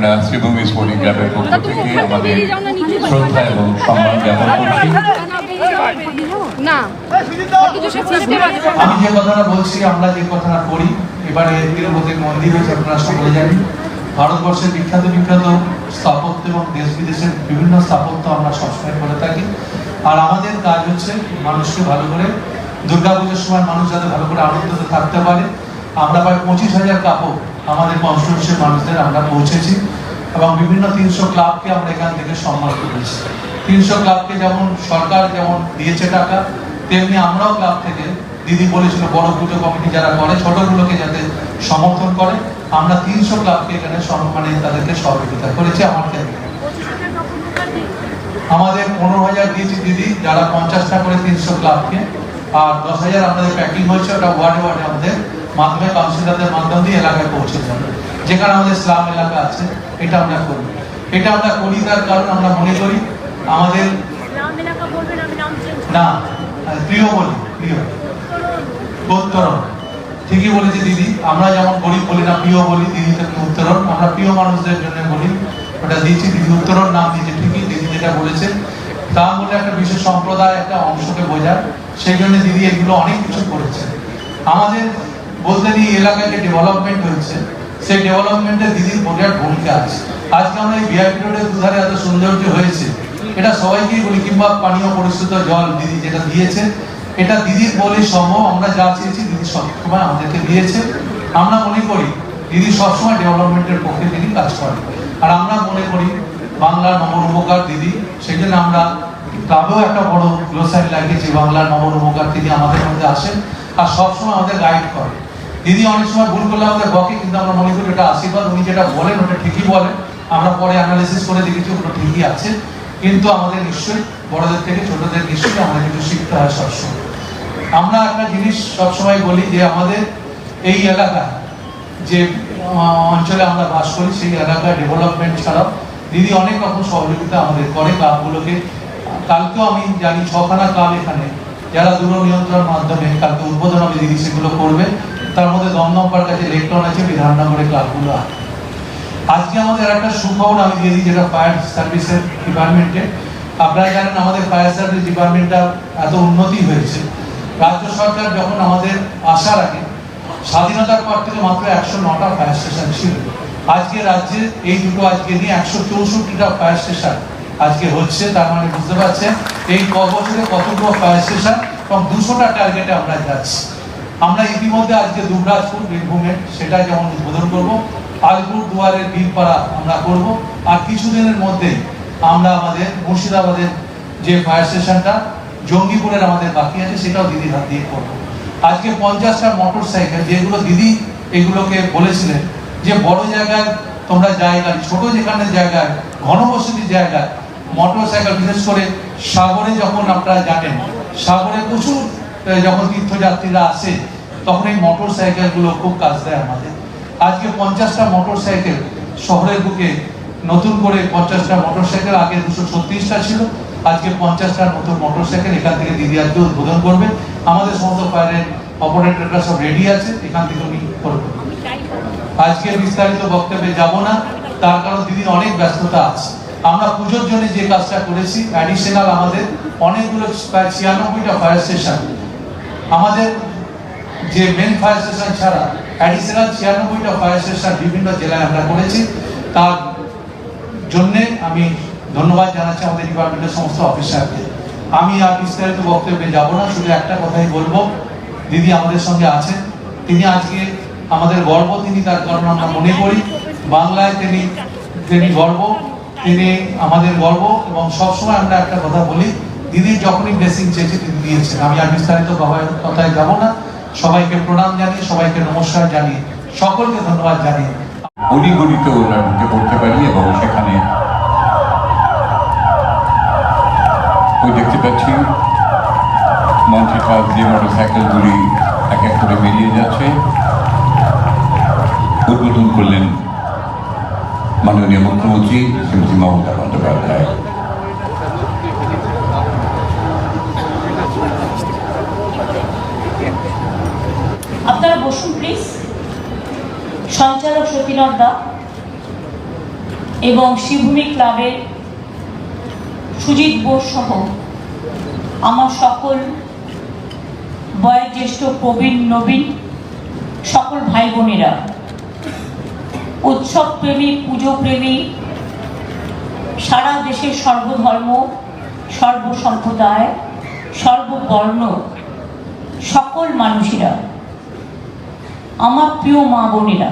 আমরা শ্রীভূমি স্পোর্টিং ক্লাবের পক্ষ থেকে আমাদের শ্রদ্ধা এবং সম্মান জ্ঞাপন করছি। আমি যে কথাটা বলছি আমরা যে কথাটা করি এবারে তিরুপতির মন্দির হয়েছে আপনারা সকলে জানেন। ভারতবর্ষের বিখ্যাত বিখ্যাত স্থাপত্য এবং দেশ বিদেশের বিভিন্ন স্থাপত্য আমরা সবসময় করে থাকি। আর আমাদের কাজ হচ্ছে মানুষকে ভালো করে দুর্গাপুজোর সময় মানুষ যাতে ভালো করে আনন্দতে থাকতে পারে। আমরা প্রায় পঁচিশ হাজার কাপড় আমাদের কনস্টিটিউশন মানুষদের আমরা পৌঁছেছি এবং বিভিন্ন তিনশো ক্লাবকে আমরা এখান থেকে সম্মান করেছি। তিনশো ক্লাবকে যেমন সরকার যেমন দিয়েছে টাকা তেমনি আমরাও ক্লাব থেকে দিদি বলেছিল বড় পুজো কমিটি যারা করে ছোটগুলোকে যাতে সমর্থন করে আমরা তিনশো ক্লাবকে এখানে সম্মানে তাদেরকে সহযোগিতা করেছি আমার ক্ষেত্রে আমাদের পনেরো হাজার দিয়েছি দিদি যারা পঞ্চাশটা করে তিনশো ক্লাবকে আর দশ হাজার আমাদের প্যাকিং হয়েছে ওটা ওয়ার্ডে ওয়ার্ডে আমাদের মাধ্যমে কাউন্সিলরদের মাধ্যম দিয়ে এলাকায় পৌঁছে যাবে যেখানে আমাদের স্লাম এলাকা আছে এটা আমরা করি। এটা আমরা করি তার কারণ আমরা মনে করি আমাদের না প্রিয় বলি প্রিয়। উত্তরণ। ঠিকই বলেছে দিদি আমরা যেমন গরিব বলি না প্রিয় বলি দিদি উত্তরণ। আমরা প্রিয় মানুষদের জন্য বলি ওটা দিয়েছি দিদি উত্তরণ নাম দিয়েছে ঠিকই দিদি যেটা বলেছে। তা বলে একটা বিশেষ সম্প্রদায় একটা অংশকে বোঝায়। সেই জন্য দিদি এগুলো অনেক কিছু করেছে। আমাদের বলতে নিয়ে এলাকায় যে ডেভেলপমেন্ট হয়েছে, সেই ডেভেলপমেন্টে দিদির বিরাট ভূমিকা আছে। আজকে আমরা এই বিআইপি রোডের দুধারে এত সৌন্দর্য হয়েছে, এটা সবাইকেই বলি, কিংবা পানীয় পরিশুদ্ধ জল দিদি যেটা দিয়েছে, এটা দিদির বলে সম্ভব আমরা যা চেয়েছি, দিদি সবসময় আমাদেরকে দিয়েছে। আমরা মনে করি, দিদি সবসময় ডেভেলপমেন্টের পক্ষে দিদি কাজ করেন। আর আমরা মনে করি, বাংলার নমর উপকার দিদি সেই জন্য আমরা ক্লাবেও একটা বড় গ্লোসারি লাগিয়েছি, বাংলার নবরূপকার দিদি আমাদের মধ্যে আসেন, আর সবসময় আমাদের গাইড করে দিদি অনেক সময় ভুল করলে আমাদের বকে, কিন্তু আমরা মনে করি এটা আশীর্বাদ। উনি যেটা বলেন, ওটা ঠিকই বলেন। আমরা পরে অ্যানালিসিস করে দেখেছি ওটা ঠিকই আছে। কিন্তু আমাদের নিশ্চয়ই বড়দের থেকে ছোটদের নিশ্চয়ই আমাদের কিছু শিখতে হয় সবসময়। আমরা একটা জিনিস সবসময় বলি যে আমাদের এই এলাকায় যে অঞ্চলে আমরা বাস করি, সেই এলাকায় ডেভেলপমেন্ট ছাড়াও দিদি অনেক রকম সহযোগিতা আমাদের করে ক্লাবগুলোকে। কালকেও আমি জানি ছখানা ক্লাব এখানে, যারা দূর নিয়ন্ত্রণ মাধ্যমে কালকে উদ্বোধন হবে দিদি, সেগুলো করবে। তার মধ্যে দমদমপার কাছে লেকটন আছে বিধাননগরে ক্লাবগুলো আছে। আজকে আমাদের একটা সুখবর আমি দিয়ে দিই, যেটা ফায়ার সার্ভিসের ডিপার্টমেন্টে আপনারা জানেন আমাদের ফায়ার সার্ভিস ডিপার্টমেন্টটা এত উন্নতি হয়েছে। রাজ্য সরকার যখন আমাদের আসার আগে, স্বাধীনতার পর থেকে মাত্র একশো নটা ফায়ার স্টেশন ছিল। আজকে রাজ্যে এই দুটো আজকে নিয়ে একশো চৌষট্টিটা ফায়ার স্টেশন আজকে হচ্ছে, তার মানে বুঝতে পারছেন, এই ক বছরে কতগুলো ফায়ার স্টেশন এবং দুশোটা টার্গেটে আমরা যাচ্ছি। আমরা ইতিমধ্যে আজকে দুবরাজপুর, বীরভূমে সেটা যেমন উদ্বোধন করব আলিপুর দুয়ারের বীরপাড়া আমরা করব। আর কিছুদিনের মধ্যে আমরা আমাদের মুর্শিদাবাদের যে ফায়ার স্টেশনটা জঙ্গিপুরের আমাদের বাকি আছে, সেটাও দিদির হাত দিয়ে করব। আজকে পঞ্চাশটা মোটর সাইকেল যেগুলো দিদি এগুলোকে বলেছিলেন যে, বড় জায়গায় তোমরা জায়গা ছোট যেখানে জায়গায় ঘনবসতির জায়গায় মোটর সাইকেল বিশেষ করে সাগরে যখন আপনারা জানেন সাগরে প্রচুর যখন তীর্থযাত্রীরা আসে, তখন এই মোটর সাইকেলগুলো খুব কাজ দেয় আমাদের। আজকে পঞ্চাশটা মোটর সাইকেল শহরের বুকে নতুন করে পঞ্চাশটা মোটর সাইকেল আগে দুশো ছত্রিশটা ছিল, আজকে পঞ্চাশটা নতুন মোটর সাইকেল এখান থেকে দিদি আজকে উদ্বোধন করবে। আমাদের সমস্ত ফায়ারের অপারেটররা সব রেডি আছে, এখান থেকে উনি করবে আজকে বিস্তারিত বক্তব্যে যাব না, তার কারণ দিদির অনেক ব্যস্ততা আছে। আমরা পুজোর জন্য যে কাজটা করেছি অ্যাডিশনাল আমাদের অনেকগুলো প্রায় ছিয়ানব্বইটা ফায়ার স্টেশন আমাদের যে মেন ফায়ার স্টেশন ছাড়া অ্যাডিশনাল ছিয়ানব্বইটা ফায়ার স্টেশন বিভিন্ন জেলায় আমরা করেছি। তার জন্যে আমি ধন্যবাদ জানাচ্ছি আমাদের ডিপার্টমেন্টের সমস্ত অফিসারকে আমি আর বিস্তারিত বক্তব্যে যাব না, শুধু একটা কথাই বলব। দিদি আমাদের সঙ্গে আছেন। তিনি আজকে আমাদের গর্ব, তিনি তার কারণ আমরা মনে করি। বাংলায় তিনি তিনি গর্ব, তিনি আমাদের গর্ব এবং সবসময় আমরা একটা কথা বলি দিদির যখনই ব্লেসিং চেয়েছে, তিনি দিয়েছেন। আমি আর বিস্তারিত কথায় যাব না। সবাইকে প্রণাম জানিয়ে, সবাইকে নমস্কার জানিয়ে, সকলকে ধন্যবাদ জানিয়ে। গলি গলিতে ওরা ঢুকে পড়তে পারি এবং সেখানে ওই দেখতে পাচ্ছি মঞ্চের পাশ দিয়ে মোটর সাইকেলগুলি এক এক করে বেরিয়ে যাচ্ছে। উদ্বোধন করলেন মাননীয় মুখ্যমন্ত্রী শ্রীমতী মমতা বন্দ্যোপাধ্যায়। বসুন প্লিজ সঞ্চালক সতীনর দা এবং শিবভূমি ক্লাবের সুজিত বোস সহ আমার সকল বয়োজ্যেষ্ঠ প্রবীণ, নবীন, সকল ভাই বোনেরা উৎসব প্রেমী পুজো প্রেমী সারা দেশের সর্বধর্ম, সর্বসম্প্রদায়, সর্ববর্ণ, সকল মানুষেরা আমার প্রিয় মা বোনেরা,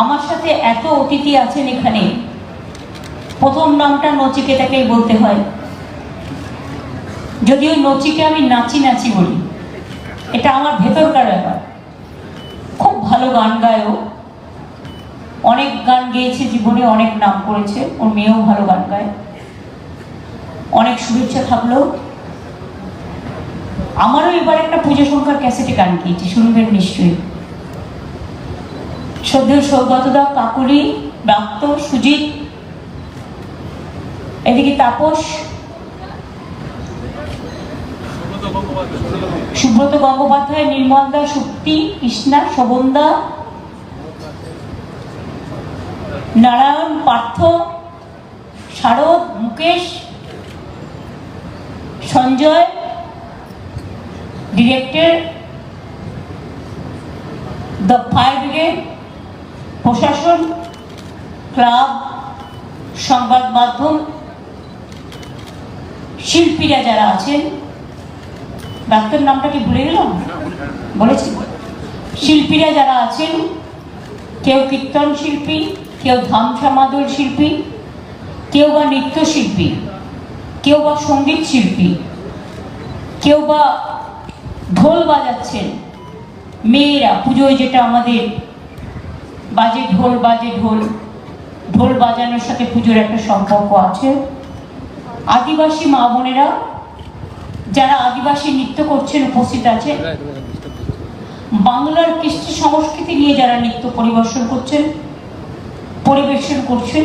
আমার সাথে এত অতিথি আছেন এখানে। প্রথম নামটা নচিকেতাকেই বলতে হয়। যদিও নচিকে আমি নাচি নাচি বলি, এটা আমার ভেতরকার ব্যাপার। খুব ভালো গান গায় ও। অনেক গান গেয়েছে জীবনে, অনেক নাম করেছে, ওর মেয়েও ভালো গান গায়। অনেক শুভেচ্ছা থাকল। আমারও এবার একটা পুজো সংখ্যার ক্যাসেটে গান গিয়েছি, শুনবেন নিশ্চয়ই। শ্রদ্ধেয় সৌগতদা কাকুলি ব্রাত্য সুজিত, এদিকে তাপস, সুব্রত গঙ্গোপাধ্যায় নির্মলদা Shakti Krishna শোভনদা Narayan, Partha, Sharad, Mukesh, Sanjay director the fire brigade, প্রশাসন, ক্লাব, সংবাদ মাধ্যম, শিল্পীরা যারা আছেন, ডাক্তার নামটা কি ভুলে গেলাম? বলেছি। শিল্পীরা যারা আছেন, কেউ কীর্তন শিল্পী, কেউ ধামসা মাদল শিল্পী, কেউ বা নৃত্যশিল্পী কেউ বা সংগীত শিল্পী, কেউ বা ঢোল বাজাচ্ছেন। মেয়েরা, পুজোয় যেটা আমাদের বাজে ঢোল বাজে ঢোল ঢোল বাজানোর সাথে পুজোর একটা সম্পর্ক আছে। আদিবাসী মা বোনেরা, যারা আদিবাসী নৃত্য করছেন, উপস্থিত আছে বাংলার কৃষ্টি সংস্কৃতি নিয়ে যারা নৃত্য পরিবেশন করছেন পরিবেশন করছেন,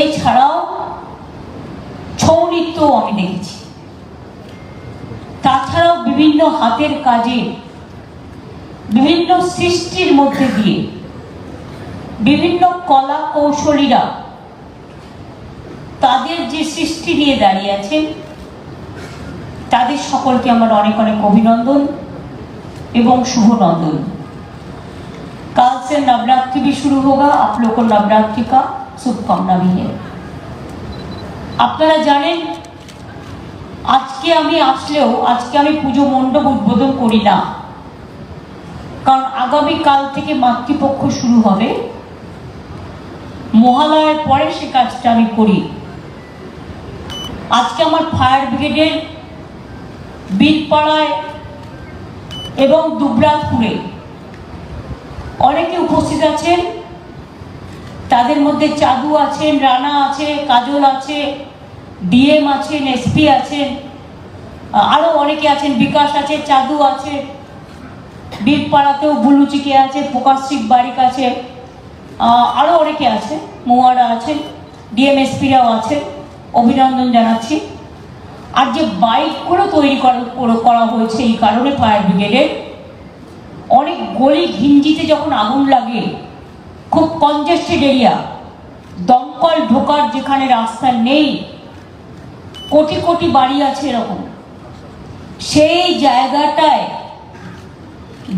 এছাড়াও ছৌ নৃত্যও আমি দেখেছি। তাছাড়াও বিভিন্ন হাতের কাজে বিভিন্ন সৃষ্টির মধ্যে দিয়ে বিভিন্ন কলা কৌশলীরা তাদের যে সৃষ্টি নিয়ে দাঁড়িয়ে আছেন তাদের সকলকে আমার অনেক অনেক অভিনন্দন এবং शुभनंदन कल से नवरात्रि भी शुरू होगा आप लोग को नवरात्रि का शुभकामना भी है আপনারা জানেন আজকে আমি আসলেও, আজকে আমি পুজো মণ্ডপ উদ্বোধন করি না। কারণ আগামী কাল থেকে মাতৃপক্ষ শুরু হবে। মহালয়ার পরে সে কাজটা আমি করি। আজকে আমার ফায়ার ব্রিগেডের বীরপাড়ায় এবং দুবরাজপুরে অনেকে উপস্থিত আছেন। তাদের মধ্যে চাদু আছেন, রানা আছে, কাজল আছে ডিএম আছেন এসপি আছেন আরও অনেকে আছেন, বিকাশ আছে, চাদু আছে, বীরপাড়াতেও বুলুচিকে আছে, প্রকাশিক বারিক আছে আরও অনেকে আছে মৌয়ারা আছেন ডিএমএসপিরাও আছেন, অভিনন্দন জানাচ্ছি। আর যে বাইকগুলো তৈরি করা হয়েছে এই কারণে ফায়ার ব্রিগেডের অনেক গলি ঘিঞ্জিতে যখন আগুন লাগে, খুব কনজেস্টেড এরিয়া দমকল ঢোকার যেখানে রাস্তা নেই কোটি কোটি বাড়ি আছে এরকম। সেই জায়গাটায়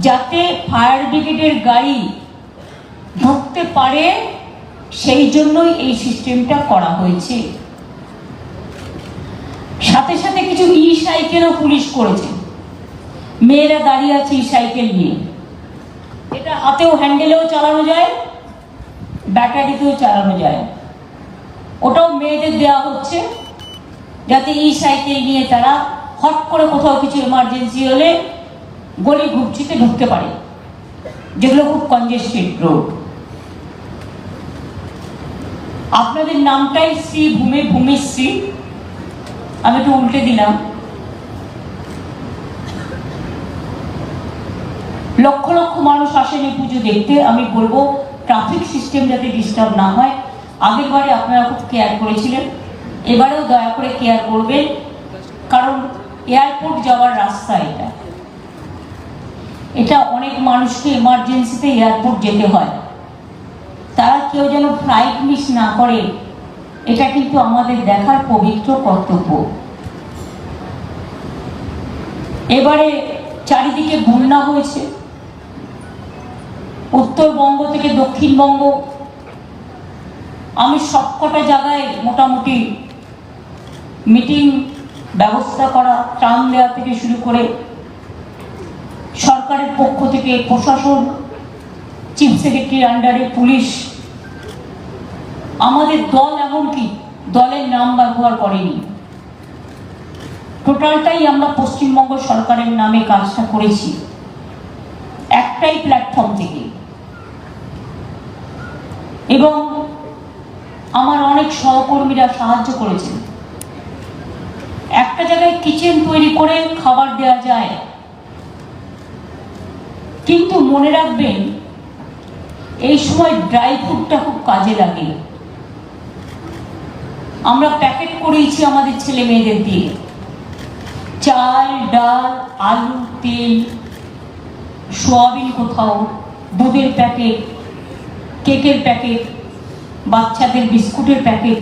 যাতে ফায়ার ব্রিগেডের গাড়ি ঢুকতে পারে, সেই জন্যই এই সিস্টেমটা করা হয়েছে। সাথে সাথে কিছু ই সাইকেলও পুলিশ করেছে। মেয়েরা দাঁড়িয়ে আছে ই সাইকেল নিয়ে। এটা হাতেও হ্যান্ডেলেও চালানো যায় ব্যাটারিতেও চালানো যায়। ওটাও মেয়েদের দেওয়া হচ্ছে। যাতে এই সাইকেল নিয়ে তারা হট করে কোথাও কিছু এমার্জেন্সি হলে গলি ঘুপচিতে ঢুকতে পারে, যেগুলো খুব কনজেস্টেড রোড আপনাদের নামটাই শ্রী ভূমি ভূমিশ্রী আমি একটু উল্টে দিলাম। লক্ষ লক্ষ মানুষ আসেন এই পুজো দেখতে। আমি বলব ট্রাফিক সিস্টেম যাতে ডিস্টার্ব না হয়। আগের বারে আপনারা খুব কেয়ার করেছিলেন। এবারেও দয়া করে কেয়ার করবেন কারণ এয়ারপোর্ট যাওয়ার রাস্তা এটা। এটা অনেক মানুষকে এমার্জেন্সিতে এয়ারপোর্ট যেতে হয়। তারা কেউ যেন ফ্লাইট মিস না করে, এটা কিন্তু আমাদের দেখার পবিত্র কর্তব্য। এবারে চারিদিকে বন্যা হয়েছে। উত্তরবঙ্গ থেকে দক্ষিণবঙ্গ। আমি সবকটা জায়গায় মোটামুটি মিটিং ব্যবস্থা করা, ত্রাণ দেওয়া থেকে শুরু করে সরকারের পক্ষ থেকে প্রশাসন, চিফ সেক্রেটারির আন্ডারে পুলিশ, আমাদের দল এমনকি দলের নাম ব্যবহার করেনি। টোটালটাই আমরা পশ্চিমবঙ্গ সরকারের নামে কাজটা করেছি। একটাই প্ল্যাটফর্ম থেকে। এবং আমার অনেক সহকর্মীরা সাহায্য করেছেন। একটা জায়গায় কিচেন তৈরি করে খাবার দেওয়া যায়। কিন্তু মনে রাখবেন, এই সময় ড্রাই ফ্রুটটা খুব কাজে লাগে। আমরা প্যাকেট করিয়েছি আমাদের ছেলে মেয়েদের দিয়ে। চাল, ডাল, আলু, তেল, সোয়াবিন কোথাও, দুধের প্যাকেট কেকের প্যাকেট বাচ্চাদের বিস্কুটের প্যাকেট